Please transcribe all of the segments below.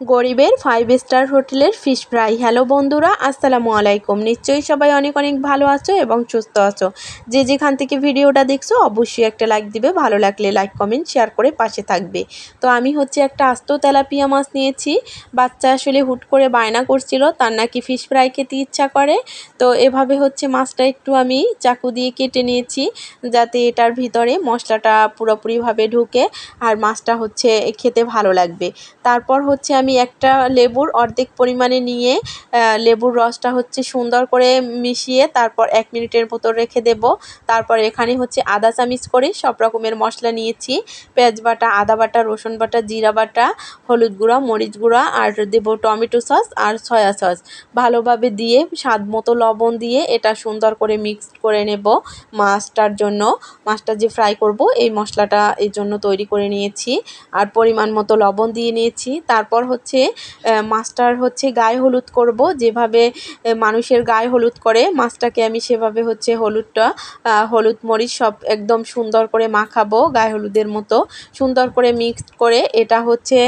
গরিবের five star হোটেলের fish fry hello বন্ধুরা, আসসালামু আলাইকুম। নিশ্চয়ই সবাই অনেক অনেক ভালো আছো এবং সুস্থ আছো। যে যেখান থেকে ভিডিওটা দেখছ, অবশ্যই একটা লাইক দিবে। ভালো লাগলে লাইক কমেন্ট শেয়ার করে পাশে থাকবে। তো আমি হচ্ছে একটা আস্ত তেলাপিয়া মাছ নিয়েছি। বাচ্চা আসলে হুট করে বায়না করছিল, তার নাকি ফিশ ফ্রাই খেতে ইচ্ছা করে। তো এভাবে হচ্ছে মাছটা একটু আমি চাকু দিয়ে কেটে নিয়েছি, যাতে এটার ভিতরে মশলাটা পুরোপুরিভাবে ঢুকে আর মাছটা হচ্ছে খেতে ভালো লাগবে। তারপর হচ্ছে আমি একটা লেবুর অর্ধেক পরিমাণে নিয়ে লেবুর রসটা হচ্ছে সুন্দর করে মিশিয়ে তারপর এক মিনিটের মতো রেখে দেব। তারপর এখানে হচ্ছে আদা চামিচ করে সব রকমের মশলা নিয়েছি। পেঁয়াজ বাটা, আদা বাটা, রসুন বাটা, জিরা বাটা, হলুদ গুঁড়া, মরিচ গুঁড়া, আর দেব টমেটো সস আর সয়া সস। ভালোভাবে দিয়ে, স্বাদ মতো লবণ দিয়ে এটা সুন্দর করে মিক্সড করে নেব মাছটার জন্য। মাছটা যে ফ্রাই করব, এই মশলাটা এই জন্য তৈরি করে নিয়েছি। আর পরিমাণ মতো লবণ দিয়ে নিয়েছি। তারপর হচ্ছে মাছটার হচ্ছে গায়ে হলুদ করব। যেভাবে মানুষের গায়ে হলুদ করে, মাছটাকে আমি সেভাবে হচ্ছে হলুদটা হলুদ মরিচ সব একদম সুন্দর করে মাখাবো গায়ে হলুদের মতো। সুন্দর করে মিক্সড করে এটা হচ্ছে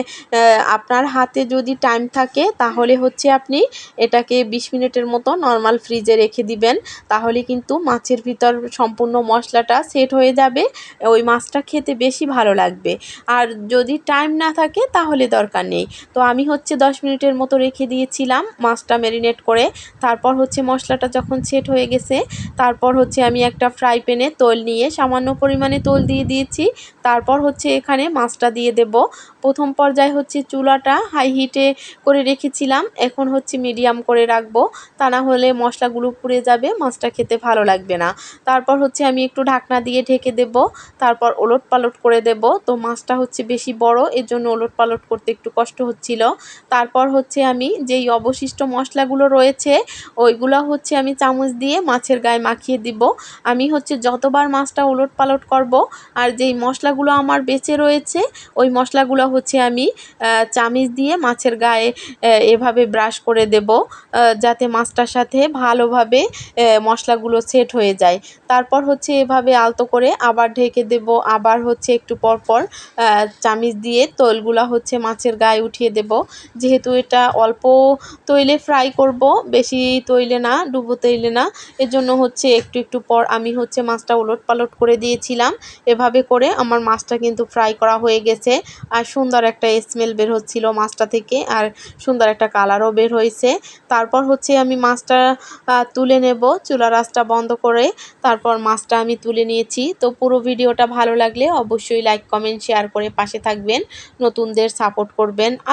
আপনার হাতে যদি টাইম থাকে তাহলে হচ্ছে আপনি এটাকে বিশ মিনিটের মতো নর্মাল ফ্রিজে রেখে দিবেন। তাহলে কিন্তু মাছের ভিতর সম্পূর্ণ মশলাটা সেট হয়ে যাবে, ওই মাছটা খেতে বেশি ভালো লাগবে। আর যদি টাইম না থাকে তাহলে দরকার নেই। তো আমি হচ্ছে দশ মিনিটের মতো রেখে দিয়েছিলাম মাছটা ম্যারিনেট করে। তারপর হচ্ছে মশলাটা যখন সেট হয়ে গেছে, তারপর হচ্ছে আমি একটা ফ্রাই প্যানে তোল নিয়ে সামান্য পরিমাণে তোল দিয়ে দিয়েছি। তারপর হচ্ছে এখানে মাছটা দিয়ে দেব। প্রথম পর্যায়ে হচ্ছে চুলাটা হাই হিটে করে রেখেছিলাম। এখন হচ্ছে মিডিয়াম করে রাখব। তা না হলে মশলাগুলো পুড়ে যাবে, মাছটা খেতে ভালো লাগবে না। তারপর হচ্ছে আমি একটু ঢাকনা দিয়ে ঢেকে দেব। তারপর ওলট পালট করে দেব। তো মাছটা হচ্ছে বেশি বড় এর জন্য ওলট পালট করতে একটু কষ্ট হচ্ছিল তারপর হচ্ছে আমি যেই অবশিষ্ট মশলাগুলো রয়েছে, ওইগুলো হচ্ছে আমি চামচ দিয়ে মাছের গায়ে মাখিয়ে দিব। আমি হচ্ছে যতবার মাছটা ওলট পালট করব আর যেই মশলাগুলো আমার বেঁচে রয়েছে, ওই মশলাগুলো হচ্ছে আমি চামিচ দিয়ে মাছের গায়ে এভাবে ব্রাশ করে দেব যাতে মাছটার সাথে ভালোভাবে মশলাগুলো সেট হয়ে যায়। তারপর হচ্ছে এভাবে আলতো করে আবার ঢেকে দেব, আবার হচ্ছে একটু পর পর চামিচ দিয়ে তৈলগুলা হচ্ছে মাছের গায়ে উঠিয়ে দেব। যেহেতু এটা অল্প তৈলে ফ্রাই করব, বেশি তৈলে না, ডুবো তৈলে না। এজন্য হচ্ছে একটু একটু পর আমি হচ্ছে মাছটা ওলট পালট করে দিয়েছিলাম। এভাবে করে আমার মাছটা কিন্তু ফ্রাই করা হয়ে গেছে। আর সুন্দর একটা স্মেল বের হচ্ছিল মাছটা থেকে। আর সুন্দর একটা কালারও বের হয়েছে। তারপর হচ্ছে আমি মাছটা তুলে নেব চুলা রাসটা বন্ধ করে। তারপর মাছটা আমি তুলে নিয়েছি। তো পুরো ভিডিওটা ভালো লাগলে অবশ্যই লাইক কমেন্ট শেয়ার করে পাশে থাকবেন। নতুনদের সাপোর্ট করবেন।